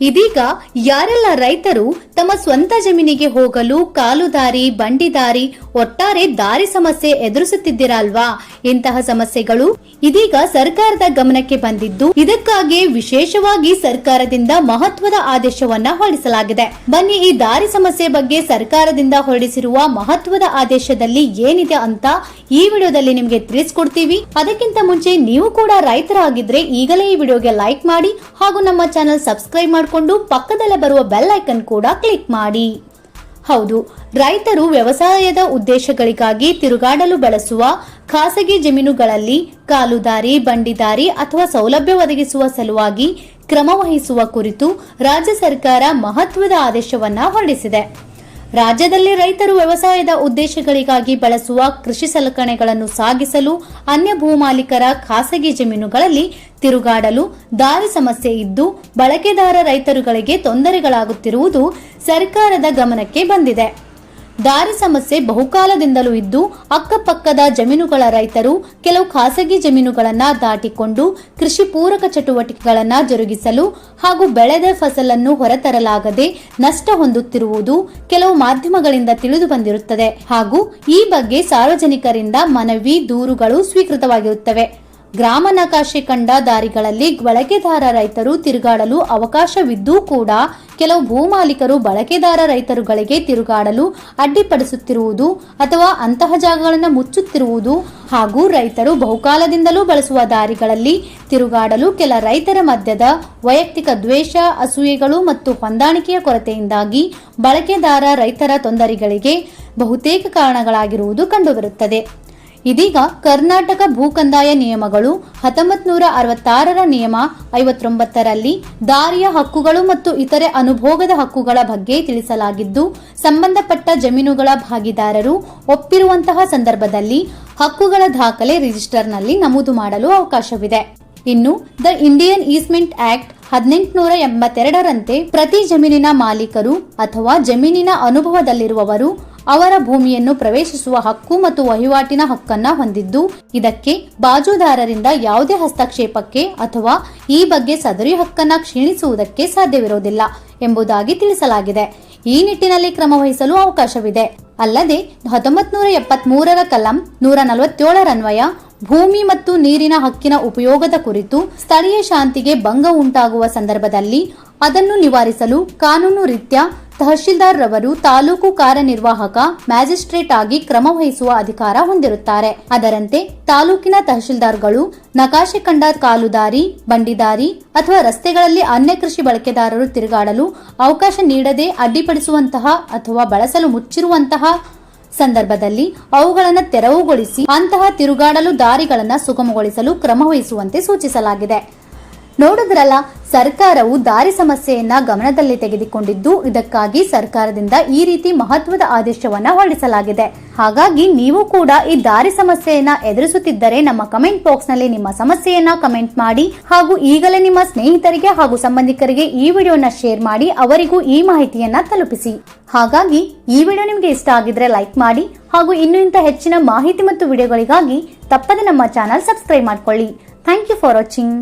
ಇದೀಗ ಯಾರೆಲ್ಲ ರೈತರು ತಮ್ಮ ಸ್ವಂತ ಜಮೀನಿಗೆ ಹೋಗಲು ಕಾಲುದಾರಿ ಬಂಡಿದಾರಿ ಒಟ್ಟಾರೆ ದಾರಿ ಸಮಸ್ಯೆ ಎದುರಿಸುತ್ತಿದ್ದೀರಾ ಅಲ್ವಾ ಇಂತಹ ಸಮಸ್ಯೆಗಳು ಇದೀಗ ಸರ್ಕಾರದ ಗಮನಕ್ಕೆ ಬಂದಿದ್ದು ಇದಕ್ಕಾಗಿ ವಿಶೇಷವಾಗಿ ಸರ್ಕಾರದಿಂದ ಮಹತ್ವದ ಆದೇಶವನ್ನ ಹೊರಡಿಸಲಾಗಿದೆ. ಬನ್ನಿ ಈ ದಾರಿ ಸಮಸ್ಯೆ ಬಗ್ಗೆ ಸರ್ಕಾರದಿಂದ ಹೊರಡಿಸಿರುವ ಮಹತ್ವದ ಆದೇಶದಲ್ಲಿ ಏನಿದೆ ಅಂತ ಈ ವಿಡಿಯೋದಲ್ಲಿ ನಿಮಗೆ ತಿಳಿಸ್ಕೊಡ್ತೀವಿ. ಅದಕ್ಕಿಂತ ಮುಂಚೆ ನೀವು ಕೂಡ ರೈತರಾಗಿದ್ರೆ ಈಗಲೇ ಈ ವಿಡಿಯೋಗೆ ಲೈಕ್ ಮಾಡಿ ಹಾಗೂ ನಮ್ಮ ಚಾನೆಲ್ ಸಬ್ಸ್ಕ್ರೈಬ್ ಮಾಡಿಕೊಂಡು ಪಕ್ಕದಲ್ಲೇ ಬರುವ ಬೆಲ್ ಐಕನ್ ಕೂಡ ಕ್ಲಿಕ್ ಮಾಡಿ. ಹೌದು, ರೈತರು ವ್ಯವಸಾಯದ ಉದ್ದೇಶಗಳಿಗಾಗಿ ತಿರುಗಾಡಲು ಬಳಸುವ ಖಾಸಗಿ ಜಮೀನುಗಳಲ್ಲಿ ಕಾಲುದಾರಿ, ಬಂಡಿದಾರಿ ಅಥವಾ ಸೌಲಭ್ಯ ಒದಗಿಸುವ ಸಲುವಾಗಿ ಕ್ರಮ ವಹಿಸುವ ಕುರಿತು ರಾಜ್ಯ ಸರ್ಕಾರ ಮಹತ್ವದ ಆದೇಶವನ್ನ ಹೊರಡಿಸಿದೆ. ರಾಜ್ಯದಲ್ಲಿ ರೈತರು ವ್ಯವಸಾಯದ ಉದ್ದೇಶಗಳಿಗಾಗಿ ಬಳಸುವ ಕೃಷಿ ಸಲಕರಣೆಗಳನ್ನು ಸಾಗಿಸಲು ಅನ್ಯ ಭೂಮಾಲೀಕರ ಖಾಸಗಿ ಜಮೀನುಗಳಲ್ಲಿ ತಿರುಗಾಡಲು ದಾರಿ ಸಮಸ್ಯೆ ಇದ್ದು, ಬಳಕೆದಾರ ರೈತರುಗಳಿಗೆ ತೊಂದರೆಗಳಾಗುತ್ತಿರುವುದು ಸರ್ಕಾರದ ಗಮನಕ್ಕೆ ಬಂದಿದೆ. ದಾರಿ ಸಮಸ್ಯೆ ಬಹುಕಾಲದಿಂದಲೂ ಇದ್ದು ಅಕ್ಕಪಕ್ಕದ ಜಮೀನುಗಳ ರೈತರು ಕೆಲವು ಖಾಸಗಿ ಜಮೀನುಗಳನ್ನು ದಾಟಿಕೊಂಡು ಕೃಷಿ ಪೂರಕ ಚಟುವಟಿಕೆಗಳನ್ನು ಜರುಗಿಸಲು ಹಾಗೂ ಬೆಳೆದ ಫಸಲನ್ನು ಹೊರತರಲಾಗದೆ ನಷ್ಟ ಹೊಂದುತ್ತಿರುವುದು ಕೆಲವು ಮಾಧ್ಯಮಗಳಿಂದ ತಿಳಿದು ಬಂದಿರುತ್ತದೆ. ಹಾಗೂ ಈ ಬಗ್ಗೆ ಸಾರ್ವಜನಿಕರಿಂದ ಮನವಿ ದೂರುಗಳು ಸ್ವೀಕೃತವಾಗಿರುತ್ತವೆ. ಗ್ರಾಮ ನಕಾಶೆ ಕಂಡ ದಾರಿಗಳಲ್ಲಿ ಬಳಕೆದಾರ ರೈತರು ತಿರುಗಾಡಲು ಅವಕಾಶವಿದ್ದೂ ಕೂಡ ಕೆಲವು ಭೂಮಾಲೀಕರು ಬಳಕೆದಾರ ರೈತರುಗಳಿಗೆ ತಿರುಗಾಡಲು ಅಡ್ಡಿಪಡಿಸುತ್ತಿರುವುದು ಅಥವಾ ಅಂತಹ ಜಾಗಗಳನ್ನು ಮುಚ್ಚುತ್ತಿರುವುದು ಹಾಗೂ ರೈತರು ಬಹುಕಾಲದಿಂದಲೂ ಬಳಸುವ ದಾರಿಗಳಲ್ಲಿ ತಿರುಗಾಡಲು ಕೆಲ ರೈತರ ಮಧ್ಯದ ವೈಯಕ್ತಿಕ ದ್ವೇಷ, ಅಸೂಯೆಗಳು ಮತ್ತು ಹೊಂದಾಣಿಕೆಯ ಕೊರತೆಯಿಂದಾಗಿ ಬಳಕೆದಾರ ರೈತರ ತೊಂದರೆಗಳಿಗೆ ಬಹುತೇಕ ಕಾರಣಗಳಾಗಿರುವುದು ಕಂಡುಬರುತ್ತದೆ. ಇದೀಗ ಕರ್ನಾಟಕ ಭೂ ಕಂದಾಯ ನಿಯಮಗಳು ಹತ್ತೊಂಬತ್ ನೂರ ಅರವತ್ತಾರರ ನಿಯಮ ಐವತ್ತೊಂಬತ್ತರಲ್ಲಿ ದಾರಿಯ ಹಕ್ಕುಗಳು ಮತ್ತು ಇತರೆ ಅನುಭೋಗದ ಹಕ್ಕುಗಳ ಬಗ್ಗೆ ತಿಳಿಸಲಾಗಿದ್ದು, ಸಂಬಂಧಪಟ್ಟ ಜಮೀನುಗಳ ಭಾಗಿದಾರರು ಒಪ್ಪಿರುವಂತಹ ಸಂದರ್ಭದಲ್ಲಿ ಹಕ್ಕುಗಳ ದಾಖಲೆ ರಿಜಿಸ್ಟರ್ನಲ್ಲಿ ನಮೂದು ಮಾಡಲು ಅವಕಾಶವಿದೆ. ಇನ್ನು, ದ ಇಂಡಿಯನ್ ಈಸ್ಮೆಂಟ್ ಆಕ್ಟ್ ಹದಿನೆಂಟುನೂರ ಎಂಬತ್ತೆರಡರಂತೆ ಪ್ರತಿ ಜಮೀನಿನ ಮಾಲೀಕರು ಅಥವಾ ಜಮೀನಿನ ಅನುಭವದಲ್ಲಿರುವವರು ಅವರ ಭೂಮಿಯನ್ನು ಪ್ರವೇಶಿಸುವ ಹಕ್ಕು ಮತ್ತು ವಹಿವಾಟಿನ ಹಕ್ಕನ್ನ ಹೊಂದಿದ್ದು, ಇದಕ್ಕೆ ಬಾಜುದಾರರಿಂದ ಯಾವುದೇ ಹಸ್ತಕ್ಷೇಪಕ್ಕೆ ಅಥವಾ ಈ ಬಗ್ಗೆ ಸದರಿ ಹಕ್ಕನ್ನ ಕ್ಷೀಣಿಸುವುದಕ್ಕೆ ಸಾಧ್ಯವಿರುವುದಿಲ್ಲ ಎಂಬುದಾಗಿ ತಿಳಿಸಲಾಗಿದೆ. ಈ ನಿಟ್ಟಿನಲ್ಲಿ ಕ್ರಮ ವಹಿಸಲು ಅವಕಾಶವಿದೆ. ಅಲ್ಲದೆ ಹತ್ತೊಂಬತ್ ನೂರ ಎಪ್ಪತ್ತ್ ಮೂರರ ಕಲಂ ನೂರ ನಲವತ್ತೇಳರನ್ವಯ ಭೂಮಿ ಮತ್ತು ನೀರಿನ ಹಕ್ಕಿನ ಉಪಯೋಗದ ಕುರಿತು ಸ್ಥಳೀಯ ಶಾಂತಿಗೆ ಭಂಗ ಉಂಟಾಗುವ ಸಂದರ್ಭದಲ್ಲಿ ಅದನ್ನು ನಿವಾರಿಸಲು ಕಾನೂನು ರೀತ್ಯ ತಹಶೀಲ್ದಾರ್ ರವರು ತಾಲೂಕು ಕಾರ್ಯನಿರ್ವಾಹಕ ಮ್ಯಾಜಿಸ್ಟ್ರೇಟ್ ಆಗಿ ಕ್ರಮ ವಹಿಸುವ ಅಧಿಕಾರ ಹೊಂದಿರುತ್ತಾರೆ. ಅದರಂತೆ ತಾಲೂಕಿನ ತಹಶೀಲ್ದಾರ್ಗಳು ನಕಾಶೆ ಕಂಡ ಕಾಲುದಾರಿ, ಬಂಡಿದಾರಿ ಅಥವಾ ರಸ್ತೆಗಳಲ್ಲಿ ಅನ್ಯ ಕೃಷಿ ಬಳಕೆದಾರರು ತಿರುಗಾಡಲು ಅವಕಾಶ ನೀಡದೆ ಅಡ್ಡಿಪಡಿಸುವಂತಹ ಅಥವಾ ಬಳಸಲು ಮುಚ್ಚಿರುವಂತಹ ಸಂದರ್ಭದಲ್ಲಿ ಅವುಗಳನ್ನು ತೆರವುಗೊಳಿಸಿ ಅಂತಹ ತಿರುಗಾಡಲು ದಾರಿಗಳನ್ನು ಸುಗಮಗೊಳಿಸಲು ಕ್ರಮ ವಹಿಸುವಂತೆ ಸೂಚಿಸಲಾಗಿದೆ. ನೋಡಿದ್ರಲ್ಲ, ಸರ್ಕಾರವು ದಾರಿ ಸಮಸ್ಯೆಯನ್ನ ಗಮನದಲ್ಲಿ ತೆಗೆದುಕೊಂಡಿದ್ದು, ಇದಕ್ಕಾಗಿ ಸರ್ಕಾರದಿಂದ ಈ ರೀತಿ ಮಹತ್ವದ ಆದೇಶವನ್ನ ಹೊರಡಿಸಲಾಗಿದೆ. ಹಾಗಾಗಿ ನೀವು ಕೂಡ ಈ ದಾರಿ ಸಮಸ್ಯೆಯನ್ನ ಎದುರಿಸುತ್ತಿದ್ದರೆ ನಮ್ಮ ಕಮೆಂಟ್ ಬಾಕ್ಸ್ನಲ್ಲಿ ನಿಮ್ಮ ಸಮಸ್ಯೆಯನ್ನ ಕಮೆಂಟ್ ಮಾಡಿ ಹಾಗೂ ಈಗಲೇ ನಿಮ್ಮ ಸ್ನೇಹಿತರಿಗೆ ಹಾಗೂ ಸಂಬಂಧಿಕರಿಗೆ ಈ ವಿಡಿಯೋನ ಶೇರ್ ಮಾಡಿ ಅವರಿಗೂ ಈ ಮಾಹಿತಿಯನ್ನ ತಲುಪಿಸಿ. ಹಾಗಾಗಿ ಈ ವಿಡಿಯೋ ನಿಮಗೆ ಇಷ್ಟ ಆಗಿದ್ರೆ ಲೈಕ್ ಮಾಡಿ ಹಾಗೂ ಇನ್ನು ಇಂಥ ಹೆಚ್ಚಿನ ಮಾಹಿತಿ ಮತ್ತು ವಿಡಿಯೋಗಳಿಗಾಗಿ ತಪ್ಪದೆ ನಮ್ಮ ಚಾನಲ್ ಸಬ್ಸ್ಕ್ರೈಬ್ ಮಾಡ್ಕೊಳ್ಳಿ. Thank you for watching.